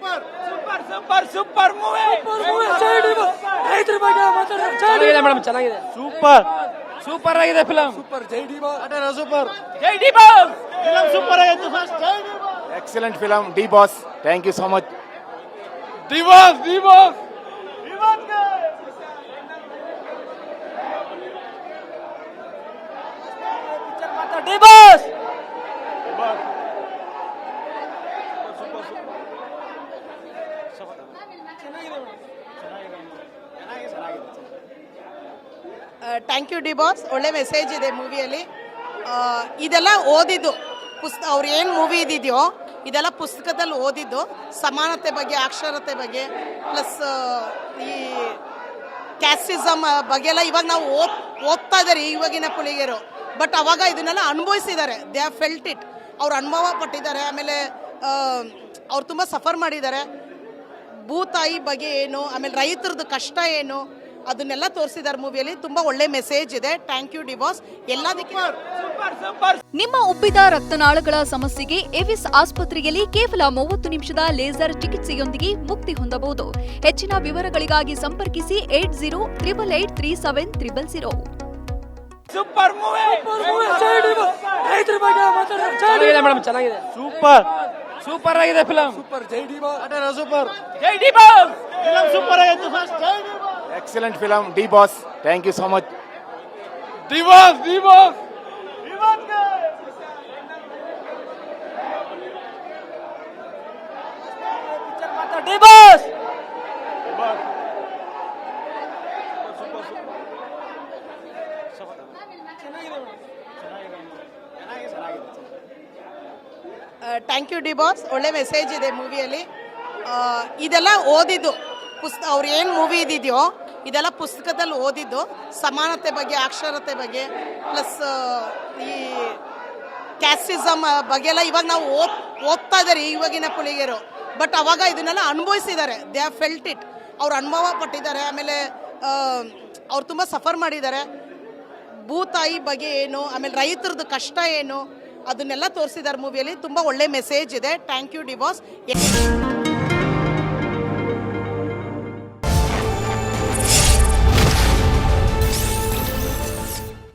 Super super super movie ರೈತರ ಬಗ್ಗೆ ಮಾತಾಡೋದು ಚೆನ್ನಾಗಿದೆ ಮೇಡಮ್ ಚೆನ್ನಾಗಿದೆ ಸೂಪರ್ ಸೂಪರ್ ಆಗಿದೆ ಫಿಲಂ ಸೂಪರ್ ಜೈ ಡಿ ಬಾಸ್ ಸೂಪರ್ ಜೈ ಡಿ ಬಾಸ್ ಫಿಲಂ ಸೂಪರ್ ಆಗಿತ್ತು first Jai D boss excellent film D boss thank you so much D boss D boss D boss thank you D boss ಒಳ್ಳೆ message ಇದೆ ಮೂವಿಯಲ್ಲಿ ಇದೆಲ್ಲ ಓದಿದ್ದು ಪುಸ್ತ ಅವ್ರು ಏನು ಮೂವಿ ಇದಿದೆಯೋ ಇದೆಲ್ಲ ಪುಸ್ತಕದಲ್ಲಿ ಓದಿದ್ದು ಸಮಾನತೆ ಬಗ್ಗೆ ಅಕ್ಷರತೆ ಬಗ್ಗೆ ಪ್ಲಸ್ ಈ ಕ್ಯಾಸ್ಟಿಸಮ್ ಬಗ್ಗೆ ಎಲ್ಲ ಇವಾಗ ನಾವು ಓದ್ ಓದ್ತಾ ಇದ್ದಾರೆ ಇವಾಗಿನ ಪುಳಿಗೆರು ಬಟ್ ಅವಾಗ ಇದನ್ನೆಲ್ಲ ಅನುಭವಿಸಿದ್ದಾರೆ ದೇ ಆರ್ ಫೆಲ್ಟ್ ಇಟ್ ಅವ್ರು ಅನುಭವ ಪಟ್ಟಿದ್ದಾರೆ ಆಮೇಲೆ ಅವ್ರು ತುಂಬ ಸಫರ್ ಮಾಡಿದ್ದಾರೆ ಭೂತಾಯಿ ಬಗ್ಗೆ ಏನು ಆಮೇಲೆ ರೈತರದ್ದು ಕಷ್ಟ ಏನು ಅದನ್ನೆಲ್ಲ ತೋರಿಸಿದ್ದಾರೆ ಮೂವಿಯಲ್ಲಿ. ತುಂಬಾ ಒಳ್ಳೆ ಮೆಸೇಜ್ ಇದೆ. ಥ್ಯಾಂಕ್ ಯು ಡಿವಾಸ್ ಎಲ್ಲದಕ್ಕೆ ನಿಮ್ಮ ಉಬ್ಬಿದ ರಕ್ತನಾಳಗಳ ಸಮಸ್ಯೆಗೆ ಎವಿಸ್ ಆಸ್ಪತ್ರೆಯಲ್ಲಿ ಕೇವಲ ಮೂವತ್ತು ನಿಮಿಷದ ಲೇಸರ್ ಚಿಕಿತ್ಸೆಯೊಂದಿಗೆ ಮುಕ್ತಿ ಹೊಂದಬಹುದು. ಹೆಚ್ಚಿನ ವಿವರಗಳಿಗಾಗಿ ಸಂಪರ್ಕಿಸಿ eight zero triple eight three seven triple zero. Super super super ಆಗಿದೆ ಫಿಲಂ ಸೂಪರ್ ಜೈ ಡಿ ಬಾಸ್ ಸೂಪರ್ ಜೈ ಡಿ ಬಾಸ್ ಫಿಲಂ ಸೂಪರ್ ಆಗಿತ್ತು first Jai D boss excellent film D boss thank you so much D boss D boss D boss thank you D boss. ಒಳ್ಳೆ message ಇದೆ ಮೂವಿಯಲ್ಲಿ. ಇದೆಲ್ಲ ಓದಿದ್ದು. ಪುಸ್ತ ಅವ್ರು ಏನು ಮೂವಿ ಇದಿದೆಯೋ, ಇದೆಲ್ಲ ಪುಸ್ತಕದಲ್ಲಿ ಓದಿದ್ದು. ಸಮಾನತೆ ಬಗ್ಗೆ, ಅಕ್ಷರತೆ ಬಗ್ಗೆ, ಪ್ಲಸ್ ಈ ಕ್ಯಾಸ್ಟಿಸಮ್ ಬಗ್ಗೆ ಎಲ್ಲ ಇವಾಗ ನಾವು ಓದ್ ಓದ್ತಾ ಇದ್ದಾರೆ ಇವಾಗಿನ ಪುಳಿಗೆರು ಬಟ್ ಅವಾಗ ಇದನ್ನೆಲ್ಲ ಅನುಭವಿಸಿದ್ದಾರೆ. They are felt it. ಅವ್ರು ಅನುಭವ ಪಟ್ಟಿದ್ದಾರೆ. ಆಮೇಲೆ ಅವ್ರು ತುಂಬ ಸಫರ್ ಮಾಡಿದ್ದಾರೆ. ಭೂತಾಯಿ ಬಗ್ಗೆ ಏನು, ಆಮೇಲೆ ರೈತರದ್ದು ಕಷ್ಟ ಏನು ಅದನ್ನೆಲ್ಲ ತೋರಿಸಿದ್ದಾರೆ ಮೂವಿಯಲ್ಲಿ. ತುಂಬ ಒಳ್ಳೆ ಮೆಸೇಜ್ ಇದೆ. Thank you ಡಿವಾಸ್